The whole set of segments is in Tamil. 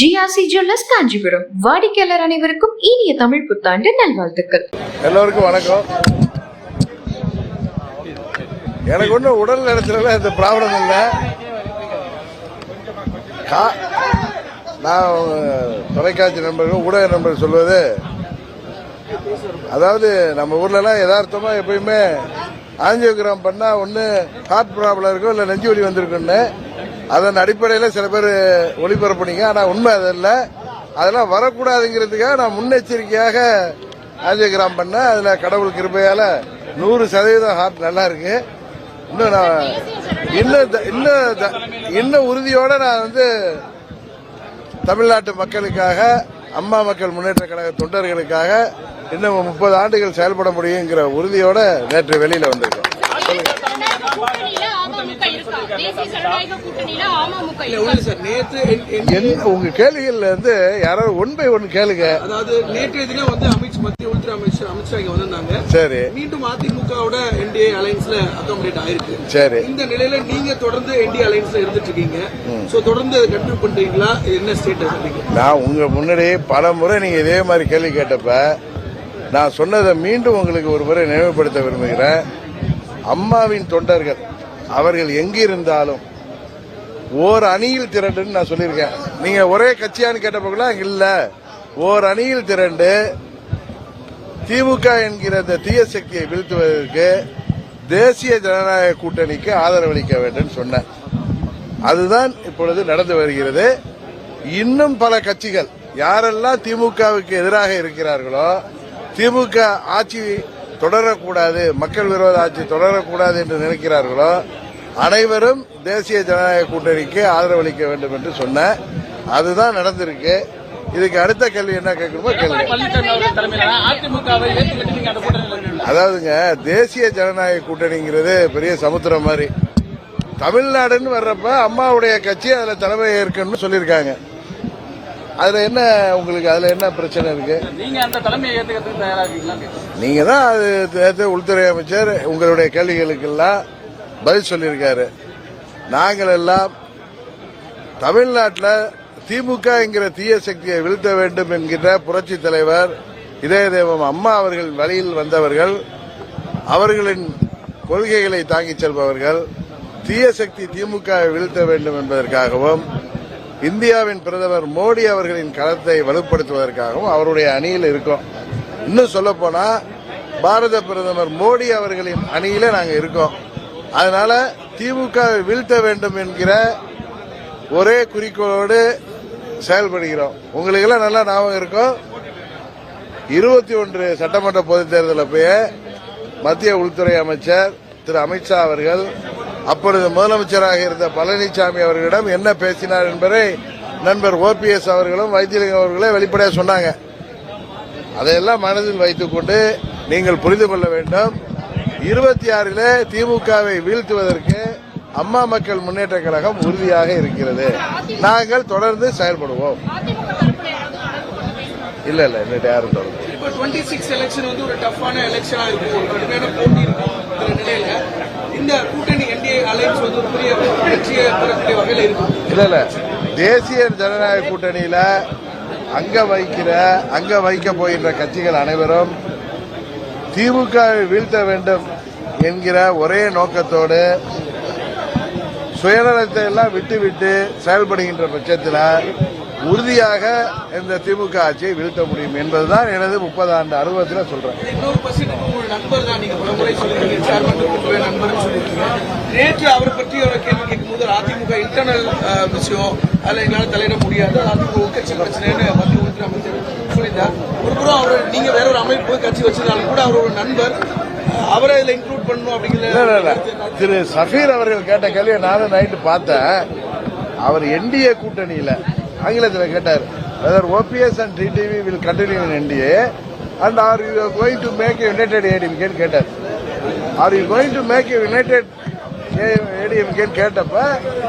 GRC jewellers Kanchipuram. வாடிக்கையாளர் அனைவருக்கும் இனிய தமிழ் புத்தாண்டு நல்வாழ்த்துக்கள். எல்லோருக்கும் வணக்கம். எனக்கு ஒன்றும் உடல் நடத்துல இந்த ப்ராப்ளம் இல்லை. கா- நான் தொலைக்காட்சி நண்பர்கள் ஊடக நண்பர் சொல்வது அதாவது நம்ம ஊர்லலாம் யதார்த்தமாக எப்பயுமே ஆஞ்சியோகிராம் பண்ணால் ஒன்று ஹார்ட் ப்ராப்ளம் இருக்கும் இல்லை நெஞ்சு வலி வந்திருக்குன்னு அதன் அடிப்படையில் சில பேர் ஒளிபரப்புனீங்க. ஆனால் உண்மை அது இல்லை அதெல்லாம் வரக்கூடாதுங்கிறதுக்காக நான் முன்னெச்சரிக்கையாக ஆஞ்சியோகிராம் பண்ணேன். அதில் கடவுள் கிருபையால் நூறு சதவீதம் ஹார்ட் நல்லா இருக்கு. இன்னும் நான் இன்னும் த- இன்னும் த- இன்னும் உறுதியோடு நான் வந்து தமிழ்நாட்டு மக்களுக்காக அம்மா மக்கள் முன்னேற்ற கழக தொண்டர்களுக்காக இன்னும் முப்பது ஆண்டுகள் செயல்பட முடியுங்கிற உறுதியோட நேற்று வெளியில் வந்திருக்கோம் கூட்டணியில அமமுக இருக்கா தேசிய ஜனநாயக கூட்டணியில அமமுக இல்ல, இருக்கா ஒண்ணு சார் நேற்று என்- என்- என்ன உங்க கேள்விகள்ல இருந்து யாராவது ஒன் பை ஒன் கேளுங்க. அதாவது நேற்றைய தினம் வந்து அமித் மத்திய உள்துறை அமைச்சர் அமித்ஷா இங்க வந்திருந்தாங்க. சரி. மீண்டும் அதிமுகவோட என்டிஏ அலைன்ஸ்ல அகாமடேட் ஆயிருக்கு. சரி. இந்த நிலையில நீங்க தொடர்ந்து என்டிஏ அலைன்ஸ்ல இருந்துட்டு இருக்கீங்க. சோ தொடர்ந்து கண்டினியூ பண்றீங்களா? என்ன ஸ்டேட்டஸ் நான் உங்க முன்னாடி பல முறை நீங்க இதே மாதிரி கேள்வி கேட்டப்ப நான் சொன்னதை மீண்டும் உங்களுக்கு ஒரு முறை நினைவுபடுத்த விரும்புகிறேன். அம்மாவின் தொண்டர்கள் அவர்கள் எங்கிருந்தாலும் ஓர் அணியில் திரண்டுன்னு நான் சொல்லியிருக்கேன். நீங்க ஒரே கட்சியான்னு கேட்டப்பெல்லாம் இல்ல. ஓர் அணியில் திரண்டு திமுக என்கிற இந்த தீய சக்தியை வீழ்த்துவதற்கு தேசிய ஜனநாயக கூட்டணிக்கு ஆதரவளிக்க வேண்டும் சொன்னேன். அதுதான் இப்பொழுது நடந்து வருகிறது. இன்னும் பல கட்சிகள் யாரெல்லாம் திமுகவுக்கு எதிராக இருக்கிறார்களோ திமுக ஆட்சி தொடரக்கூடாது மக்கள் விரோத ஆட்சி தொடரக்கூடாது என்று நினைக்கிறார்களோ அனைவரும் தேசிய ஜனநாயக கூட்டணிக்கு ஆதரவளிக்க வேண்டும் என்று சொன்னேன் அதுதான் நடந்திருக்கு. இதுக்கு அடுத்த கேள்வி என்ன கேட்கணுமோ கேள்வி அதாவதுங்க தேசிய ஜனநாயக கூட்டணிங்கிறது பெரிய சமுத்திரம் மாதிரி. தமிழ்நாடுன்னு வர்றப்ப அம்மாவுடைய கட்சி அதுல தலைமை ஏற்கனவே சொல்லியிருக்காங்க. அதுல என்ன உங்களுக்கு அதுல என்ன பிரச்சனை இருக்கு? நீங்க அந்த தலைமையை ஏத்துக்கிறதுக்கு தயாரா இருக்கீங்களா? கேட்கிறேன். நீங்க தான் அது நேத்து உள்துறை அமைச்சர். உங்களுடைய கேள்விகளுக்கெல்லாம் பதில் சொல்லியிருக்காரு. நாங்கள் எல்லாம் தமிழ்நாட்டில் திமுக என்கிற தீய சக்தியை வீழ்த்த வேண்டும் என்கின்ற புரட்சி தலைவர் இதய தெய்வம் அம்மா அவர்கள் வழியில் வந்தவர்கள் அவர்களின் கொள்கைகளை தாங்கிச் செல்பவர்கள் தீய சக்தி திமுகவை வீழ்த்த வேண்டும் என்பதற்காகவும் இந்தியாவின் பிரதமர் மோடி அவர்களின் களத்தை வலுப்படுத்துவதற்காகவும் அவருடைய அணியில் இருக்கோம். இன்னும் சொல்ல போனா பாரத பிரதமர் மோடி அவர்களின் அணியில நாங்கள் இருக்கோம். அதனால திமுகவை வீழ்த்த வேண்டும் என்கிற ஒரே குறிக்கோளோடு செயல்படுகிறோம். உங்களுக்கு எல்லாம் நல்லா ஞாபகம் இருக்கும். இருபத்தி ஒன்று சட்டமன்ற பொதுத் தேர்தலில் போய் மத்திய உள்துறை அமைச்சர் திரு அமித்ஷா அவர்கள் அப்பொழுது முதலமைச்சராக இருந்த பழனிசாமி அவர்களிடம் என்ன பேசினார் என்பதை நண்பர் ஓபிஎஸ் அவர்களும் வைத்தியலிங்கம் அவர்களே வெளிப்படையாக சொன்னாங்க. அதையெல்லாம் மனதில் வைத்துக்கொண்டு நீங்கள் புரிந்து கொள்ள வேண்டும். இருபத்தி ஆறிலே திமுகவை வீழ்த்துவதற்கு அம்மா மக்கள் முன்னேற்ற கழகம் உறுதியாக இருக்கிறது. நாங்கள் தொடர்ந்து செயல்படுவோம். இல்ல இல்ல இன்னும் யாரும் தொடர்ந்து. இந்த இந்த கூட்டணி இல்ல இல்ல. தேசிய ஜனநாயக கூட்டணியில அங்க வைக்கிற அங்க வைக்க போகின்ற கட்சிகள் அனைவரும் திமுகவை வீழ்த்த வேண்டும் என்கிற ஒரே நோக்கத்தோடு சுயநலத்தை எல்லாம் விட்டுவிட்டு செயல்படுகின்ற பட்சத்தில் உறுதியாக இந்த திமுக ஆட்சியை வீழ்த்த முடியும் என்பதுதான் எனது முப்பது ஆண்டு அனுபவத்தில் சொல்றேன். நேற்று அவரை பற்றி ஒரு கேள்வி கேட்கும்போது அதிமுக இன்டர்னல் விஷயம் அதுல எங்களால தலையிட முடியாது. அது அதிமுக உட்கட்சி பிரச்சனைன்னு மத்திய உள்துறை அமைச்சர் சொல்லியிருந்தார் ஒரு புறம் அவர் நீங்க வேற ஒரு அமைப்பு கட்சி வச்சிருந்தாலும் கூட அவர் ஒரு நண்பர். அவரை இதுல இன்க்ளூட் பண்ணணும் அப்படிங்கிற திரு சஃபீர் அவர்கள் கேட்ட கேள்வியை நானும் நைட்டு பார்த்தேன். அவர் என்டிஏ கூட்டணியில ஆங்கிலத்தில் கேட்டார் whether OPS and TTV will continue in NDA and are you going to make united ஏடிஎம்கேன்னு கேட்டார். Are you going to make united ஏடிஎம்கேன்னு கேட்டப்ப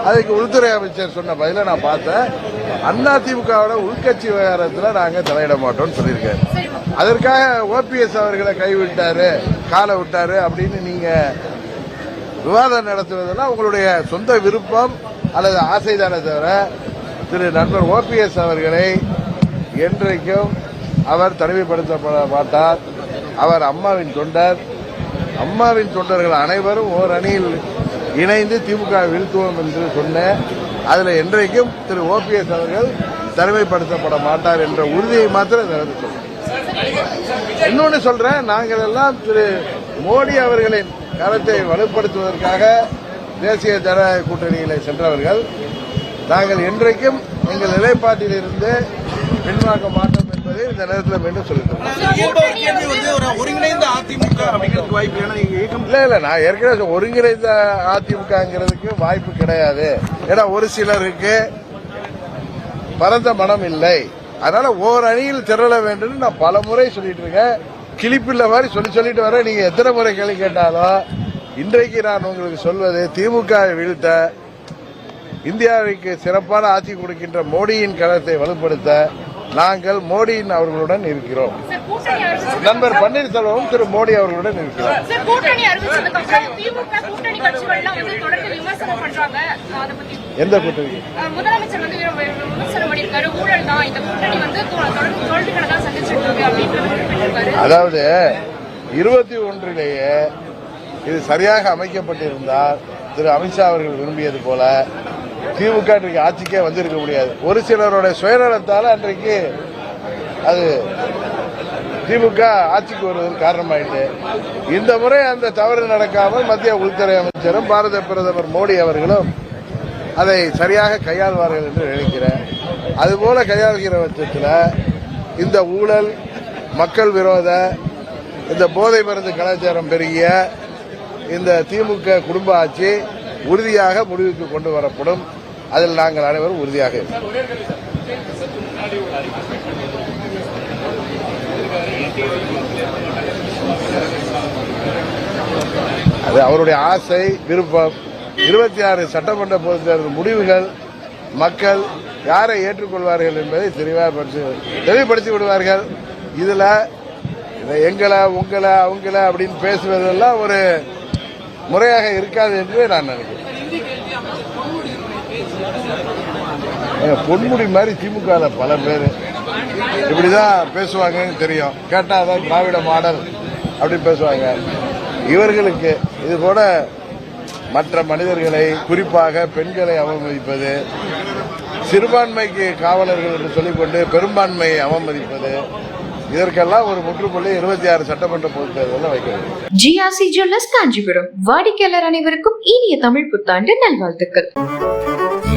அதுக்கு உள்துறை அமைச்சர் சொன்ன பதில நான் பார்த்தேன். அண்ணா திமுகவோட உள்கட்சி விவகாரத்தில் நாங்கள் தலையிட மாட்டோம்னு சொல்லியிருக்காரு. அதற்காக ஓபிஎஸ் அவர்களை கைவிட்டாரு காலை விட்டாரு அப்படின்னு நீங்க விவாதம் நடத்துவதெல்லாம் உங்களுடைய சொந்த விருப்பம் அல்லது ஆசைதானே தவிர திரு நண்பர் ஓபிஎஸ் அவர்களை என்றைக்கும் அவர் தனிமைப்படுத்தப்பட மாட்டார் அவர் அம்மாவின் தொண்டர். அம்மாவின் தொண்டர்கள் அனைவரும் ஓர் அணியில் இணைந்து திமுக வீழ்த்துவோம் என்று சொன்ன அதில் என்றைக்கும் திரு ஓபிஎஸ் அவர்கள் தனிமைப்படுத்தப்பட மாட்டார் என்ற உறுதியை மாத்திரம் இந்த இன்னொன்று சொல்றேன் சொல்றேன் நாங்கள் எல்லாம் திரு மோடி அவர்களின் கருத்தை வலுப்படுத்துவதற்காக தேசிய ஜனநாயக கூட்டணியிலே சென்றவர்கள். நாங்கள் என்றைக்கும் எங்கள் நிலைப்பாட்டில் இருந்து பின்வாங்க மாட்டோம் என்பதை இந்த நேரத்தில் மீண்டும் சொல்லிட்டோம். ஒருங்கிணைந்த அதிமுக அப்படிங்கிறதுக்கு வாய்ப்பு இல்ல இல்ல நான் ஏற்கனவே ஒருங்கிணைந்த அதிமுகங்கிறதுக்கு வாய்ப்பு கிடையாது. ஏன்னா ஒரு சிலருக்கு பரந்த மனம் இல்லை. அதனால ஓர் அணியில் திரள வேண்டும் நான் பல முறை சொல்லிட்டு இருக்கேன். கிளிப்பில்ல மாதிரி சொல்லி சொல்லிட்டு வரேன். நீங்க எத்தனை முறை கேள்வி கேட்டாலும் இன்றைக்கு நான் உங்களுக்கு சொல்வது திமுக வீழ்த்த இந்தியாவிற்கு சிறப்பான ஆட்சி கொடுக்கின்ற மோடியின் கருத்தை வலுப்படுத்த நாங்கள் மோடியின் அவர்களுடன் இருக்கிறோம். நண்பர் பன்னீர்செல்வமும் திரு மோடி அவர்களுடன் இருக்கிறோம் எந்த கூட்டணி? அதாவது இருபத்தி ஒன்றிலேயே இது சரியாக அமைக்கப்பட்டிருந்தால் திரு அமித்ஷா அவர்கள் விரும்பியது போல திமுக இன்றைக்கு ஆட்சிக்கே வந்திருக்க முடியாது. ஒரு சிலருடைய சுயநலத்தால் அன்றைக்கு அது திமுக ஆட்சிக்கு வருவதற்கு காரணமாயிட்டு இந்த முறை அந்த தவறு நடக்காமல் மத்திய உள்துறை அமைச்சரும் பாரத பிரதமர் மோடி அவர்களும் அதை சரியாக கையாள்வார்கள் என்று நினைக்கிறேன். அதுபோல கையாள்கிற பட்சத்தில் இந்த ஊழல் மக்கள் விரோத இந்த போதை மருந்து கலாச்சாரம் பெருகிய இந்த திமுக குடும்ப ஆட்சி உறுதியாக முடிவுக்கு கொண்டு வரப்படும். அதில் நாங்கள் அனைவரும் உறுதியாக அது அவருடைய ஆசை விருப்பம். இருபத்தி ஆறு சட்டமன்ற பொதுத் தேர்தல் முடிவுகள் மக்கள் யாரை ஏற்றுக்கொள்வார்கள் என்பதை தெளிவாக தெளிவுபடுத்தி விடுவார்கள். இதுல எங்களை உங்களை அவங்கள அப்படின்னு பேசுவதெல்லாம் ஒரு முறையாக இருக்காது என்று நான் நினைக்கிறேன். பொன்முடி மாதிரி திமுக பல பேர். இப்படிதான் பேசுவாங்கன்னு தெரியும். கேட்டால் அதான் திராவிட மாடல் அப்படி பேசுவாங்க. இவர்களுக்கு இது போல மற்ற மனிதர்களை குறிப்பாக பெண்களை அவமதிப்பது சிறுபான்மைக்கு காவலர்கள் என்று சொல்லிக்கொண்டு பெரும்பான்மையை அவமதிப்பது இதற்கெல்லாம் ஒரு முற்றுப்புள்ளி இருபத்தி ஆறு சட்டமன்ற பொதுத் தேர்தலில் வைக்க ஜிஆர்சி ஜுவல்லர்ஸ் காஞ்சிபுரம். வாடிக்கையாளர் அனைவருக்கும் இனிய தமிழ் புத்தாண்டு நல்வாழ்த்துக்கள்.